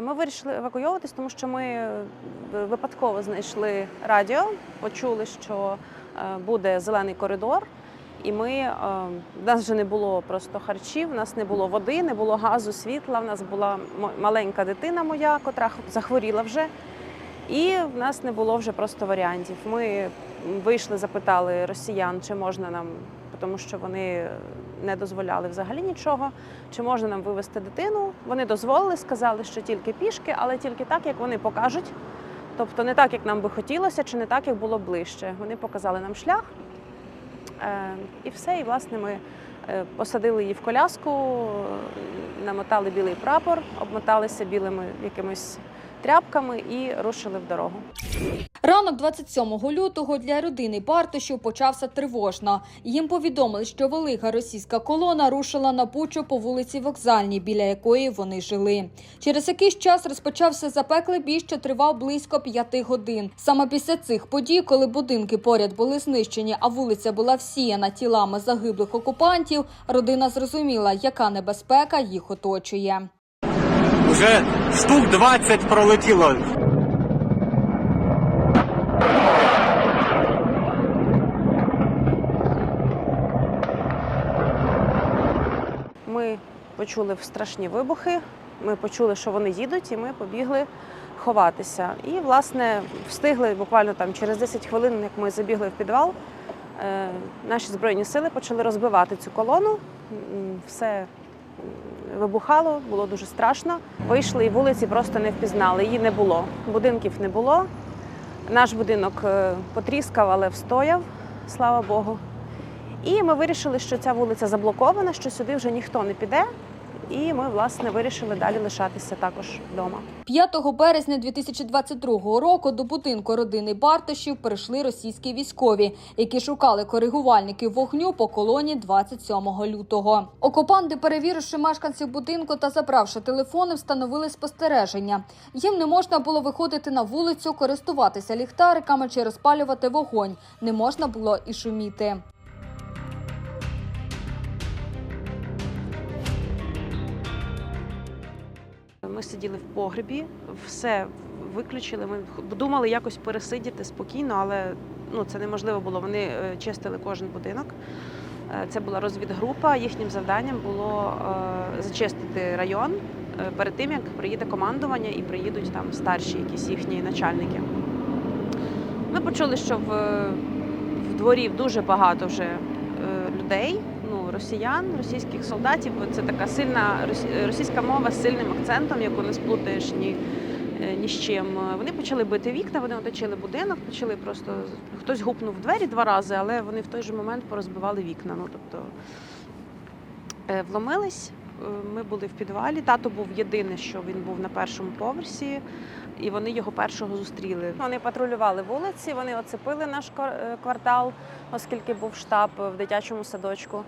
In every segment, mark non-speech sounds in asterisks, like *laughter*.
Ми вирішили евакуйовуватись, тому що ми е, випадково знайшли радіо, почули, що е, буде зелений коридор. І ми е, в нас вже не було просто харчів, в нас не було води, не було газу, світла. В нас була маленька дитина моя, котра захворіла вже. І в нас не було вже просто варіантів. Ми вийшли, запитали росіян, чи можна нам, тому що вони не дозволяли взагалі нічого, чи можна нам вивезти дитину. Вони дозволили, сказали, що тільки пішки, але тільки так, як вони покажуть. Тобто не так, як нам би хотілося, чи не так, як було ближче. Вони показали нам шлях. Е, і все. І власне ми е, посадили її в коляску, е, намотали білий прапор, обмоталися білими якимись тряпками і рушили в дорогу. Ранок 27 лютого для родини Бартошів почався тривожно. Їм повідомили, що велика російська колона рушила на Бучу по вулиці Вокзальній, біля якої вони жили. Через якийсь час розпочався запеклий бій, що тривав близько п'яти годин. Саме після цих подій, коли будинки поряд були знищені, а вулиця була всіяна тілами загиблих окупантів, родина зрозуміла, яка небезпека їх оточує. Уже штук 20 пролетіло. Ми почули страшні вибухи. Ми почули, що вони їдуть, і ми побігли ховатися. І, власне, встигли буквально там через 10 хвилин, як ми забігли в підвал. е, Наші збройні сили почали розбивати цю колону. Все вибухало, було дуже страшно. Вийшли і вулиці просто не впізнали. Її не було. Будинків не було. Наш будинок е, потріскав, але встояв, слава Богу. І ми вирішили, що ця вулиця заблокована, що сюди вже ніхто не піде. І ми, власне, вирішили далі лишатися також вдома. 5 березня 2022 року до будинку родини Бартошів прийшли російські військові, які шукали коригувальників вогню по колоні 27 лютого. Окупанти, перевіривши мешканців будинку та забравши телефони, встановили спостереження. Їм не можна було виходити на вулицю, користуватися ліхтариками чи розпалювати вогонь. Не можна було і шуміти. Сиділи в погребі, все виключили. Ми думали якось пересидіти спокійно, але ну, це неможливо було. Вони е, чистили кожен будинок. Е, Це була розвідгрупа. Їхнім завданням було е, зачистити район перед тим, як приїде командування і приїдуть там старші якісь їхні начальники. Ми почули, що в, в дворі дуже багато вже людей, росіян, російських солдатів. бо Це така сильна рос- російська мова з сильним акцентом, яку не сплутаєш ні, е, ні з чим. Вони почали бити вікна, вони оточили будинок, почали просто хтось гупнув двері два рази, але вони в той же момент порозбивали вікна. Ну, тобто е, вломились. Е, Ми були в підвалі. Тато був єдине, що він був на першому поверсі, і вони його першого зустріли. Вони патрулювали вулиці, вони оцепили наш квар- квартал, оскільки був штаб в дитячому садочку.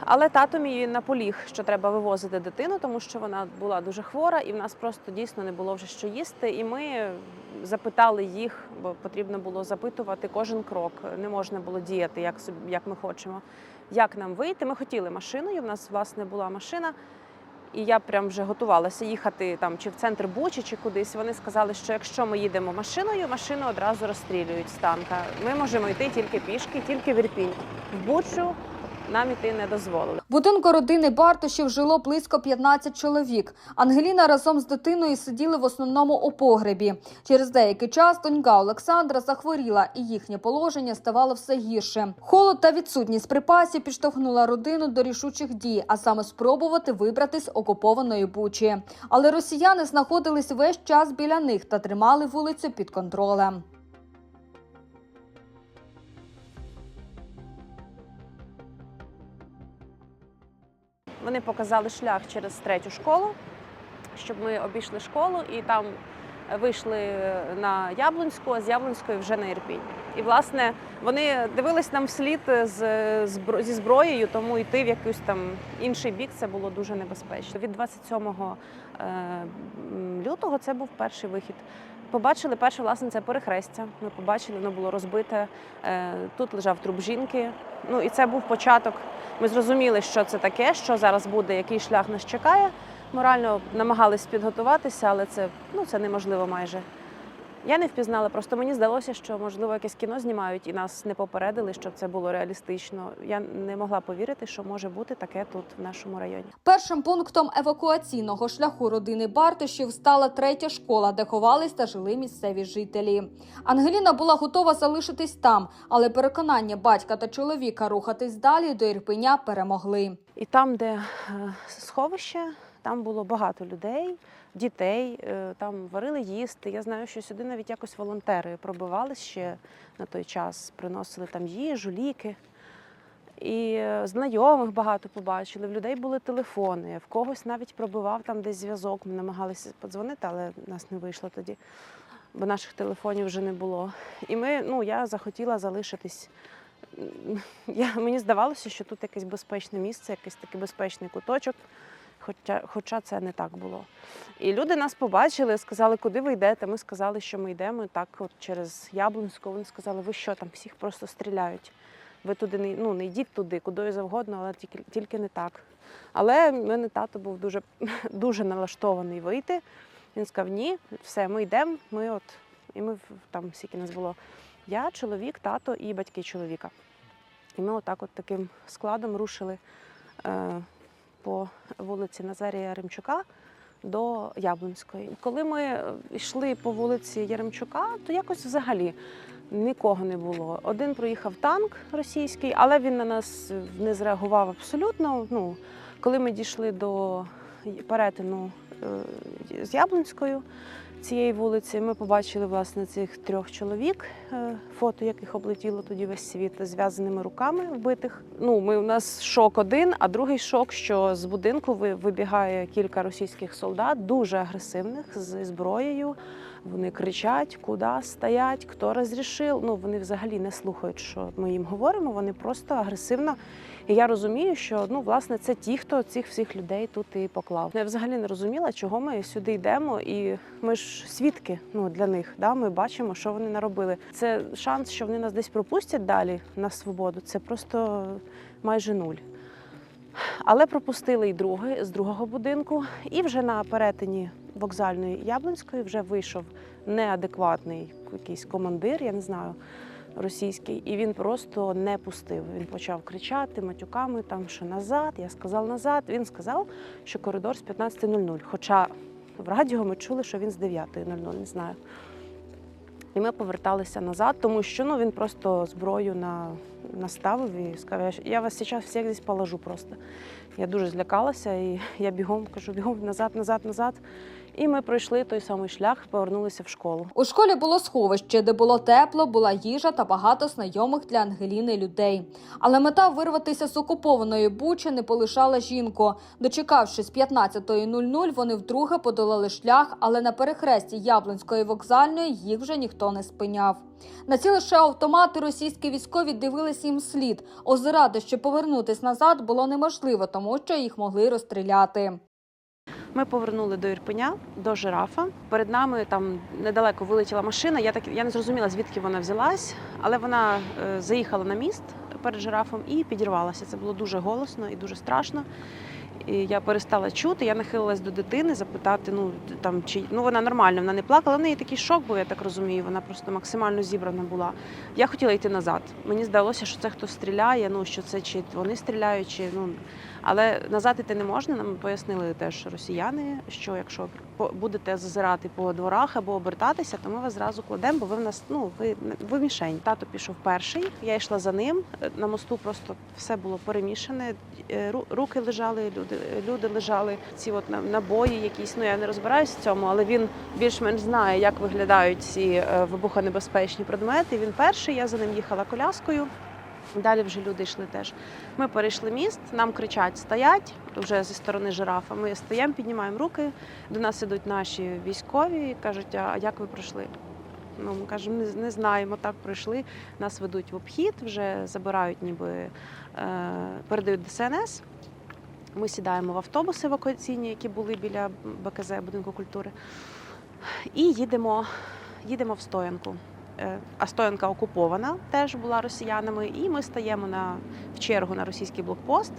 Але тато мій наполіг, що треба вивозити дитину, тому що вона була дуже хвора, і в нас просто дійсно не було вже що їсти. І ми запитали їх, бо потрібно було запитувати кожен крок. Не можна було діяти, як як ми хочемо. Як нам вийти? Ми хотіли машиною. В нас власне була машина. І я прям вже готувалася їхати там чи в центр Бучі, чи кудись. Вони сказали, що якщо ми їдемо машиною, машину одразу розстрілюють з танка. Ми можемо йти тільки пішки, тільки в Ірпінь. В Бучу нам іти не дозволили. Будинку родини Бартошів жило близько 15 чоловік. Ангеліна разом з дитиною сиділи в основному у погребі. Через деякий час донька Олександра захворіла, і їхнє положення ставало все гірше. Холод та відсутність припасів підштовхнула родину до рішучих дій, а саме спробувати вибрати з окупованої бучі. Але росіяни знаходились весь час біля них та тримали вулицю під контролем. Вони показали шлях через третю школу, щоб ми обійшли школу і там вийшли на Яблунську, а з Яблунської вже на Ірпінь. І власне вони дивились нам вслід з, зі зброєю, тому йти в якийсь там інший бік це було дуже небезпечно. Від 27 е, лютого це був перший вихід. Побачили перше, власне, це перехрестя. Ми побачили, воно було розбите. Е, Тут лежав труп жінки. Ну і це був початок. Ми зрозуміли, що це таке, що зараз буде, який шлях нас чекає. Морально намагались підготуватися, але це, ну, це неможливо майже. Я не впізнала, просто мені здалося, що можливо якесь кіно знімають і нас не попередили, щоб це було реалістично. Я не могла повірити, що може бути таке тут в нашому районі. Першим пунктом евакуаційного шляху родини Бартишів стала третя школа, де ховались та жили місцеві жителі. Ангеліна була готова залишитись там, але переконання батька та чоловіка рухатись далі до Ірпеня перемогли. І там, де е, сховище, там було багато людей, дітей, е, там варили їсти. Я знаю, що сюди навіть якось волонтери пробивались ще на той час, приносили там їжу, ліки. І е, знайомих багато побачили. В людей були телефони, в когось навіть пробивав там десь зв'язок. Ми намагалися подзвонити, але нас не вийшло тоді, бо наших телефонів вже не було. І ми, ну, я захотіла залишитись. Я, мені здавалося, що тут якесь безпечне місце, якийсь такий безпечний куточок, хоча, хоча це не так було. І люди нас побачили, сказали, куди ви йдете. Ми сказали, що ми йдемо так, от через Яблунську. Вони сказали, ви що там всіх просто стріляють. Ви туди не, ну, не йдіть туди, куди завгодно, але тільки, тільки не так. Але в мене тато був дуже, *laughs* дуже налаштований вийти. Він сказав, ні, все, ми йдемо. Ми от, і ми там скільки нас було. Я, чоловік, тато і батьки чоловіка. І ми отак от таким складом рушили е, по вулиці Назарія Яремчука до Яблунської. Коли ми йшли по вулиці Яремчука, то якось взагалі нікого не було. Один проїхав танк російський, але він на нас не зреагував абсолютно. Ну, коли ми дійшли до перетину е, з Яблунською цієї вулиці, ми побачили власне цих трьох чоловік, е, фото яких облетіло тоді весь світ з зв'язаними руками вбитих. Ну, ми у нас шок один, а другий шок, що з будинку ви- вибігає кілька російських солдат, дуже агресивних зі зброєю. Вони кричать, куди стоять, хто розрішив. Ну вони взагалі не слухають, що ми їм говоримо. Вони просто агресивно. І я розумію, що ну власне це ті, хто цих всіх людей тут і поклав. Я взагалі не розуміла, чого ми сюди йдемо, і ми ж свідки ну для них. Да, ми бачимо, що вони наробили. Це шанс, що вони нас десь пропустять далі на свободу. Це просто майже нуль. Але пропустили і другий з другого будинку, і вже на перетині вокзальної Яблонської вже вийшов неадекватний якийсь командир, я не знаю, російський, і він просто не пустив. Він почав кричати матюками там, що назад. Я сказав назад. Він сказав, що коридор з 15.00. Хоча в радіо ми чули, що він з 9.00, не знаю. І ми поверталися назад, тому що ну, він просто зброю на, наставив і сказав, «Я вас зараз всіх десь положу просто. Я дуже злякалася, і я бігом кажу, бігом назад, назад, назад. І ми пройшли той самий шлях, повернулися в школу. У школі було сховище, де було тепло, була їжа та багато знайомих для Ангеліни людей. Але мета вирватися з окупованої бучі не полишала жінку. Дочекавшись 15.00, вони вдруге подолали шлях, але на перехресті Яблонської вокзальної їх вже ніхто не спиняв. Націливши автомати, російські військові дивились їм слід. Озирати, щоб повернутись назад, було неможливо, тому що їх могли розстріляти. Ми повернули до Ірпеня, до жирафа. Перед нами там недалеко вилетіла машина. Я так я не зрозуміла, звідки вона взялась, але вона е, заїхала на міст перед жирафом і підірвалася. Це було дуже голосно і дуже страшно. І я перестала чути. Я нахилилась до дитини, запитати, ну там чи ну вона нормальна, вона не плакала. В неї такий шок був, я так розумію. Вона просто максимально зібрана була. Я хотіла йти назад. Мені здалося, що це хтось стріляє. Ну що це чи вони стріляють, чи ну але назад іти не можна. Нам пояснили теж росіяни, що якщо будете зазирати по дворах або обертатися, то ми вас зразу кладемо, бо ви в нас ну ви ви мішень. Тато пішов перший. Я йшла за ним. На мосту просто все було перемішане. Е, Руки лежали, люди, люди лежали. Ці от на- набої, якісь. Ну я не розбираюся в цьому, але він більш-менш знає, як виглядають ці е, вибухонебезпечні предмети. Він перший. Я за ним їхала коляскою. Далі вже люди йшли теж. Ми перейшли міст, нам кричать стоять вже зі сторони жирафа. Ми стоїмо, піднімаємо руки. До нас ідуть наші військові і кажуть, а як ви пройшли? Ну, ми кажемо, не, не знаємо, так пройшли. Нас ведуть в обхід, вже забирають, ніби е, передають ДСНС. Ми сідаємо в автобуси евакуаційні, які були біля БКЗ будинку культури, і їдемо, їдемо в стоянку. Е, А стоянка окупована теж була росіянами, і ми стаємо на, в чергу на російський блокпост.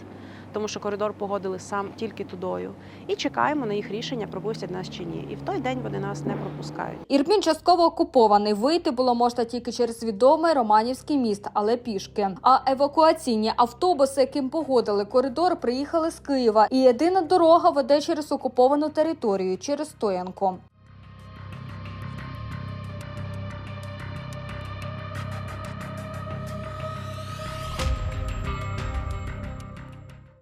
тому що коридор погодили сам тільки тудою. І чекаємо на їх рішення, пропустять нас чи ні. І в той день вони нас не пропускають. Ірпінь частково окупований. Вийти було можна тільки через відомий Романівський міст, але пішки. А евакуаційні автобуси, яким погодили коридор, приїхали з Києва. І єдина дорога веде через окуповану територію через Стоянко.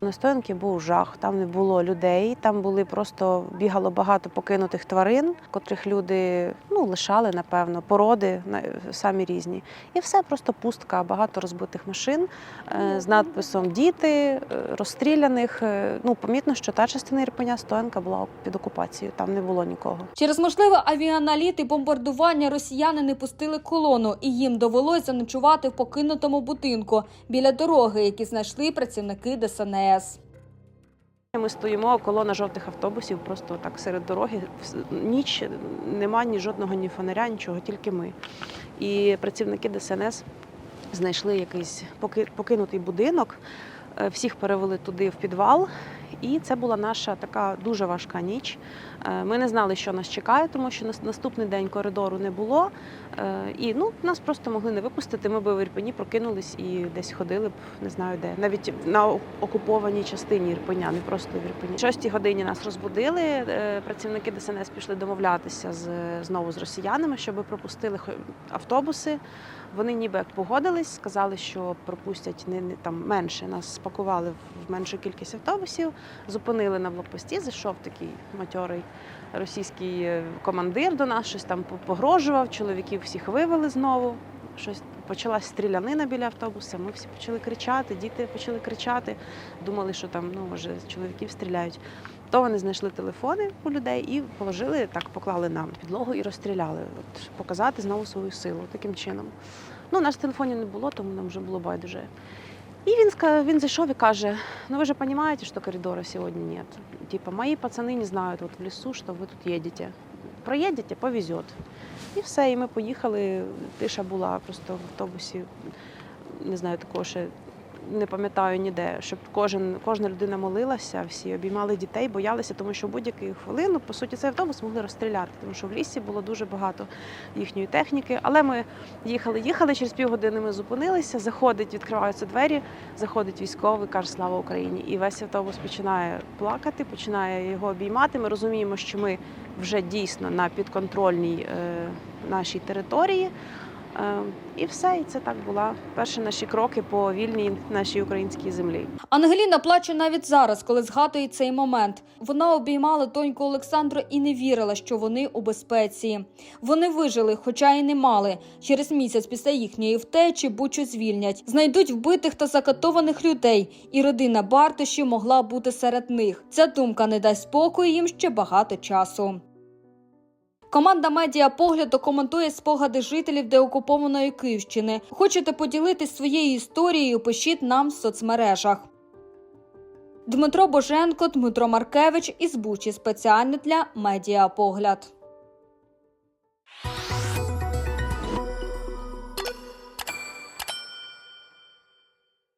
На стоянці був жах, там не було людей, там були просто бігало багато покинутих тварин, котрих люди ну, лишали, напевно, породи самі різні. І все просто пустка, багато розбитих машин е, з надписом Діти, е, розстріляних. Е, Ну, помітно, що та частина Ірпеня стоянка була під окупацією, там не було нікого. Через можливе авіаналіт і бомбардування росіяни не пустили колону, і їм довелось заночувати в покинутому будинку біля дороги, які знайшли працівники ДСНС. Ми стоїмо, колона жовтих автобусів, просто так серед дороги. Ніч нема ні жодного ні фонаря, нічого, тільки ми. І працівники ДСНС знайшли якийсь покинутий будинок, е, всіх перевели туди в підвал. І це була наша така дуже важка ніч. Е, Ми не знали, що нас чекає, тому що нас- наступний день коридору не було. Е, І ну, нас просто могли не випустити. Ми би в Ірпені прокинулись і десь ходили б, не знаю де. Навіть на окупованій частині Ірпеня, не просто в Ірпені. О 6 годині нас розбудили. е, Працівники ДСНС пішли домовлятися з знову з росіянами, щоб пропустили автобуси. Вони ніби як погодились, сказали, що пропустять не, не там менше. Нас спакували в меншу кількість автобусів, зупинили на блокпості. Зайшов такий матьорий російський е, командир до нас, щось там погрожував. Чоловіків всіх вивели знову. Щось почалась стрілянина біля автобуса. Ми всі почали кричати, діти почали кричати. Думали, що там ну може чоловіків стріляють. То вони знайшли телефони у людей і положили так, поклали на підлогу і розстріляли. От показати знову свою силу таким чином. Ну, нас телефонів не було, тому нам вже було байдуже. І він він зайшов і каже: ну ви же розумієте, що коридора сьогодні нет. Типа, мої пацани не знають вот в лісу, що ви тут їдете. Проїдете, повезет. І все, і ми поїхали. Тиша була просто в автобусі. Не знаю, такого ще не пам'ятаю ніде, щоб кожен, кожна людина молилася, всі обіймали дітей, боялися, тому що будь-яку хвилину, по суті, цей автобус могли розстріляти, тому що в лісі було дуже багато їхньої техніки. Але ми їхали, їхали, через півгодини ми зупинилися, заходить, відкриваються двері, заходить військовий, каже Слава Україні! І весь автобус починає плакати, починає його обіймати. Ми розуміємо, що ми вже дійсно на підконтрольній е, нашій території. Е, і все, і це так була перші наші кроки по вільній нашій українській землі. Ангеліна плаче навіть зараз, коли згадує цей момент. Вона обіймала доньку Олександру і не вірила, що вони у безпеці. Вони вижили, хоча й не мали. Через місяць після їхньої втечі Бучу звільнять, знайдуть вбитих та закатованих людей, і родина Бартишів могла бути серед них. Ця думка не дасть спокою їм ще багато часу. Команда медіа погляд документує спогади жителів деокупованої Київщини. Хочете поділитись своєю історією? Пишіть нам в соцмережах. Дмитро Боженко, Дмитро Маркевич із Бучі спеціально для медіа погляд.